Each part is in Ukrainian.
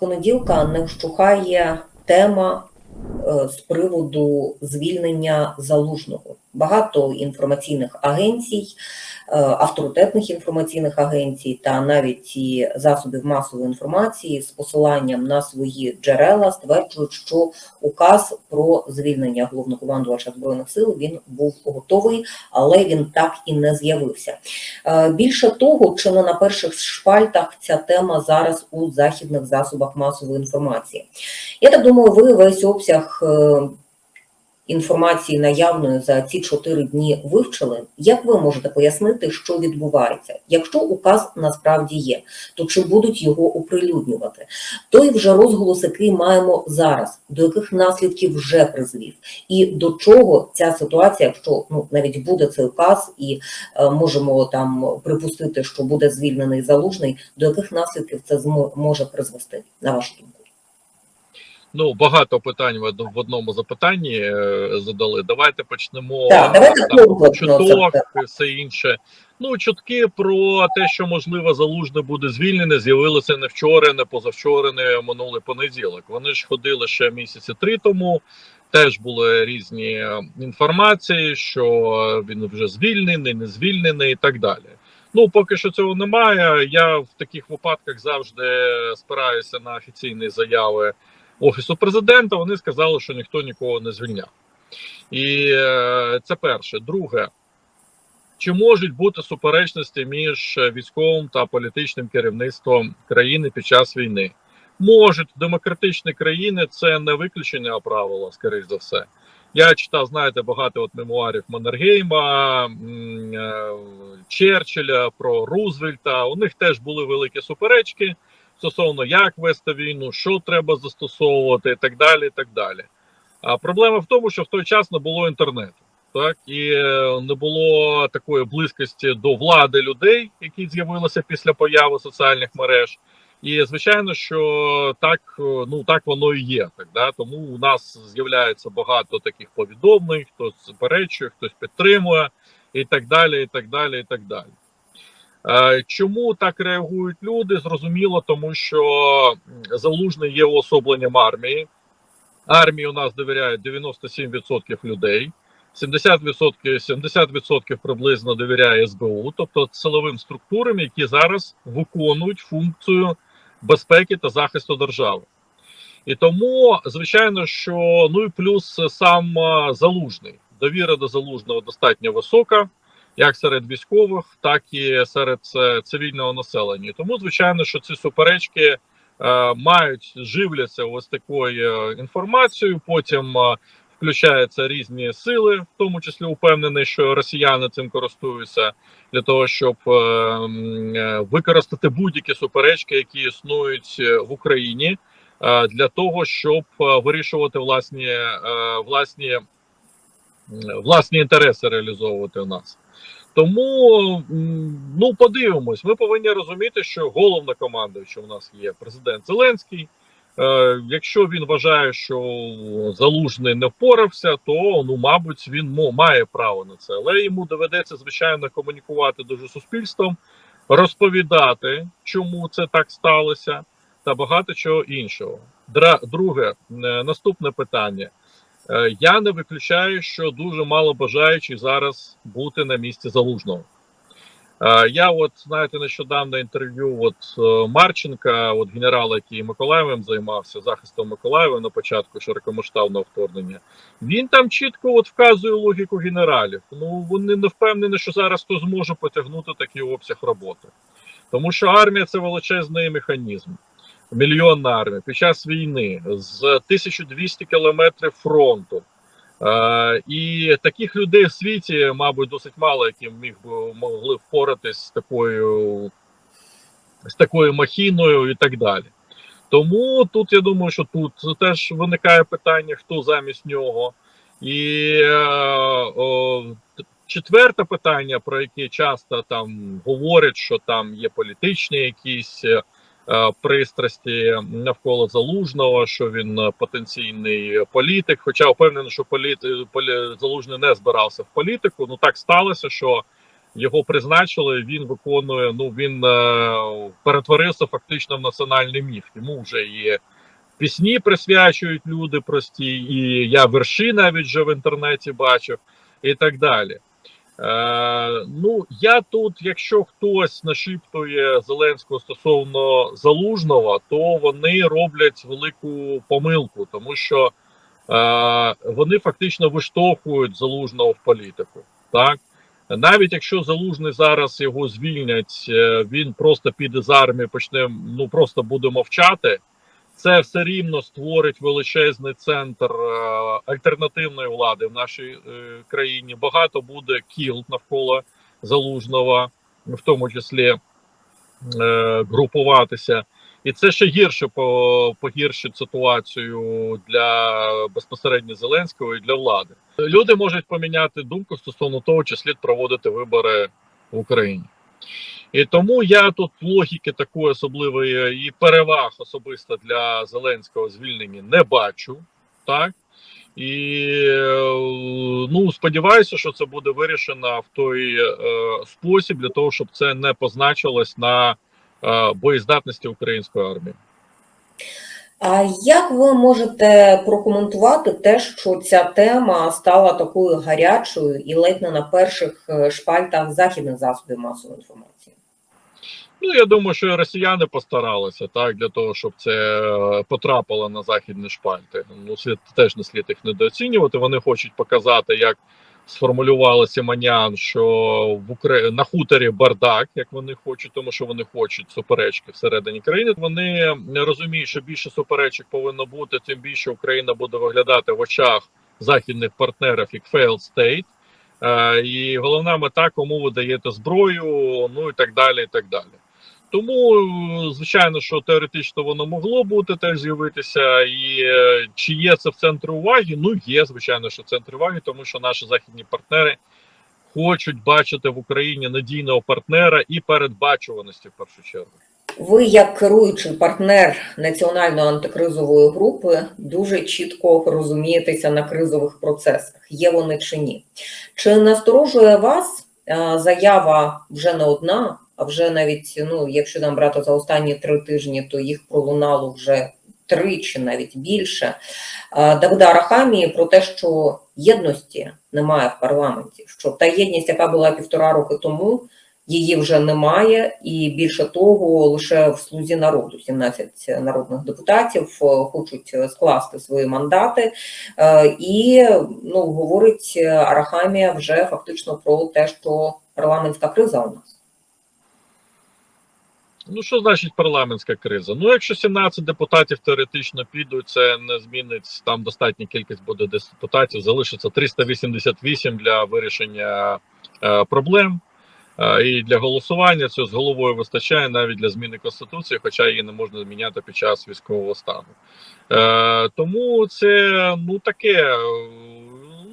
понеділка не вщухає тема е, з приводу звільнення залужного. Багато інформаційних агенцій, е, авторитетних інформаційних агенцій та навіть і засобів масової інформації з посиланням на свої джерела стверджують, що указ про звільнення головнокомандувача збройних сил він був готовий, але він так і не з'явився. Е, Більше того, чи не на перших шпальтах ця тема зараз у західних засобах масової інформації. Я так думаю, ви весь обсяг е, інформації наявної за ці чотири дні вивчили. Як ви можете пояснити, що відбувається? Якщо указ насправді є, то чи будуть його оприлюднювати? Той вже розголос, який маємо зараз, до яких наслідків вже призвів, і до чого ця ситуація, якщо ну навіть буде цей указ, і е, можемо там припустити, що буде звільнений залужний, до яких наслідків це змо- може призвести, на вашу думку? Ну, багато питань в од- в одному запитанні е, задали. Давайте почнемо Так, давайте там, чуток, все. все інше. Ну, чутки про те, що можливо залужне буде звільнене, з'явилися не вчора, не позавчора, не минулий понеділок. Вони ж ходили ще місяці три тому. Теж були різні інформації, що він вже звільнений, не звільнений і так далі. Ну, поки що цього немає. Я в таких випадках завжди спираюся на офіційні заяви офісу президента. Вони сказали, що ніхто нікого не звільняв. І е, це перше. Друге, чи можуть бути суперечності між військовим та політичним керівництвом країни під час війни? Можуть демократичні країни це не виключення а правила, скоріш за все. Я читав, знаєте, багато от мемуарів Маннергейма, е, Черчилля про Рузвельта. У них теж були великі суперечки стосовно як вести війну, що треба застосовувати, і так далі. і так далі. А проблема в тому, що в той час не було інтернету, так і е, не було такої близькості до влади людей, які з'явилися після появи соціальних мереж. І звичайно, що так е, ну так воно і є. Так да тому у нас з'являється багато таких повідомлень, хтось заперечує, хтось підтримує, і так далі. І так далі, і так далі. Е, Чому так реагують люди? Зрозуміло, тому що залужний є уособленням армії. Армії у нас довіряють 97% людей. 70%, 70% приблизно довіряє СБУ, тобто силовим структурам, які зараз виконують функцію безпеки та захисту держави. І тому, звичайно, що ну і плюс сам залужний. Довіра до залужного достатньо висока, як серед військових, так і серед е, цивільного населення. Тому, звичайно, що ці суперечки е, мають живляться ось такою е, інформацією. Потім включаються різні сили, в тому числі упевнений, що росіяни цим користуються для того, щоб використати будь-які суперечки, які існують в Україні, для того, щоб вирішувати власні власні, власні інтереси реалізовувати у нас. Тому ну подивимось, ми повинні розуміти, що головнокомандуючим у нас є президент Зеленський. Е, якщо він вважає, що залужний не впорався, то ну мабуть він має право на це. Але йому доведеться звичайно комунікувати дуже суспільством, розповідати, чому це так сталося, та багато чого іншого. Друге, е, наступне питання. Е, Я не виключаю, що дуже мало бажаючих зараз бути на місці залужного. Е, Я, от знаєте, нещодавно інтерв'ю от е, Марченка, от генерала, який Миколаєвим займався захистом Миколаєва на початку широкомасштабного вторгнення. Він там чітко от вказує логіку генералів. Ну вони не впевнені, що зараз хто зможе потягнути такий обсяг роботи, тому що армія це величезний механізм. Мільйонна армія під час війни з 1200 кілометрів фронту. Е, і таких людей в світі, мабуть, досить мало, які міг би могли впоратись з такою з такою махіною і так далі. Тому тут я думаю, що тут теж виникає питання, хто замість нього. І е, о, четверте питання, про яке часто там говорять, що там є політичні якісь е, пристрасті навколо залужного, що він е, потенційний політик. Хоча впевнений, що політ, полі, залужний не збирався в політику. Ну так сталося, що його призначили. Він виконує. Ну він е, перетворився фактично в національний міф. Йому вже є пісні присвячують люди прості, і я верші навіть вже в інтернеті бачив, і так далі. Е, ну, я тут, якщо хтось нашіптує Зеленського стосовно залужного, то вони роблять велику помилку, тому що е, вони фактично виштовхують залужного в політику. Так навіть якщо залужний зараз його звільнять, е, він просто піде з армії, почне ну просто буде мовчати. Це все рівно створить величезний центр е, альтернативної влади в нашій е, країні. Багато буде кіл навколо залужного, в тому числі е, групуватися. І це ще гірше по, погіршить ситуацію для безпосередньо Зеленського і для влади. Люди можуть поміняти думку стосовно того, чи слід проводити вибори в Україні. І тому я тут логіки такої особливої і переваг особисто для Зеленського звільнення не бачу. Так і е, ну сподіваюся, що це буде вирішено в той е, спосіб для того, щоб це не позначилось на е, боєздатності української армії. А як ви можете прокоментувати те, що ця тема стала такою гарячою і ледь не на перших е, шпальтах західних засобів масової інформації? Ну я думаю, що росіяни постаралися так для того, щоб це е, потрапило на західні шпальти. Ну слід теж не слід їх недооцінювати. Вони хочуть показати, як сформулювали Сіманян, що в Украї... на хуторі бардак, як вони хочуть, тому що вони хочуть суперечки всередині країни. Вони розуміють, що більше суперечок повинно бути, тим більше Україна буде виглядати в очах західних партнерів як failed state. Е, і головна мета, кому ви даєте зброю, ну і так далі. і так далі. Тому, е, звичайно, що теоретично воно могло бути теж з'явитися, і е, чи є це в центрі уваги? Ну є, звичайно, що в центрі уваги, тому що наші західні партнери хочуть бачити в Україні надійного партнера і передбачуваності в першу чергу. Ви, як керуючий партнер національної антикризової групи, дуже чітко розумієтеся на кризових процесах, є вони чи ні. Чи насторожує вас е, заява вже не одна, а вже навіть, ну, якщо нам брати за останні три тижні, то їх пролунало вже три чи навіть більше. Давида Арахамії про те, що єдності немає в парламенті, що та єдність, яка була півтора роки тому, її вже немає, і більше того, лише в слузі народу 17 народних депутатів е, хочуть скласти свої мандати. Е, І ну, говорить Арахамія вже фактично про те, що парламентська криза у нас. Ну що значить парламентська криза? Ну, якщо 17 депутатів теоретично підуть, це не змінить там достатня кількість буде депутатів. Залишиться 388 для вирішення е, проблем. Е, І для голосування цього з головою вистачає навіть для зміни конституції, хоча її не можна зміняти під час військового стану. Е, тому це ну таке. е,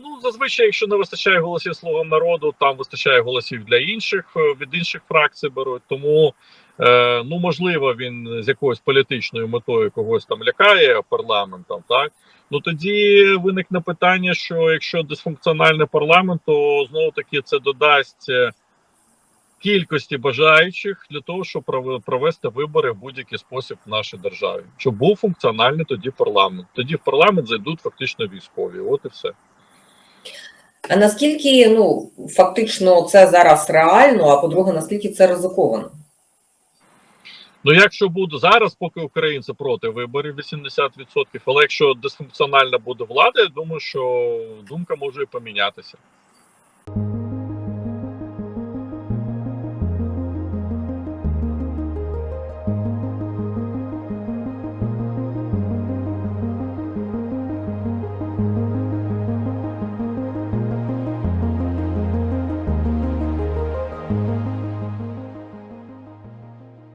Ну зазвичай, якщо не вистачає голосів слугам народу, там вистачає голосів для інших е, від інших фракцій беруть. Тому е, ну можливо він з якоюсь політичною метою когось там лякає парламентом, так. Ну тоді виникне питання, що якщо дисфункціональний парламент, то знову таки це додасть е, кількості бажаючих для того, щоб провести вибори в будь-який спосіб в нашій державі. Щоб був функціональний тоді парламент. Тоді в парламент зайдуть фактично військові. От і все. А наскільки ну фактично це зараз реально? А по-друге, наскільки це ризиковано? Ну, якщо буде зараз, поки українці проти виборів 80%, але якщо дисфункціональна буде влада, я думаю, що думка може і помінятися.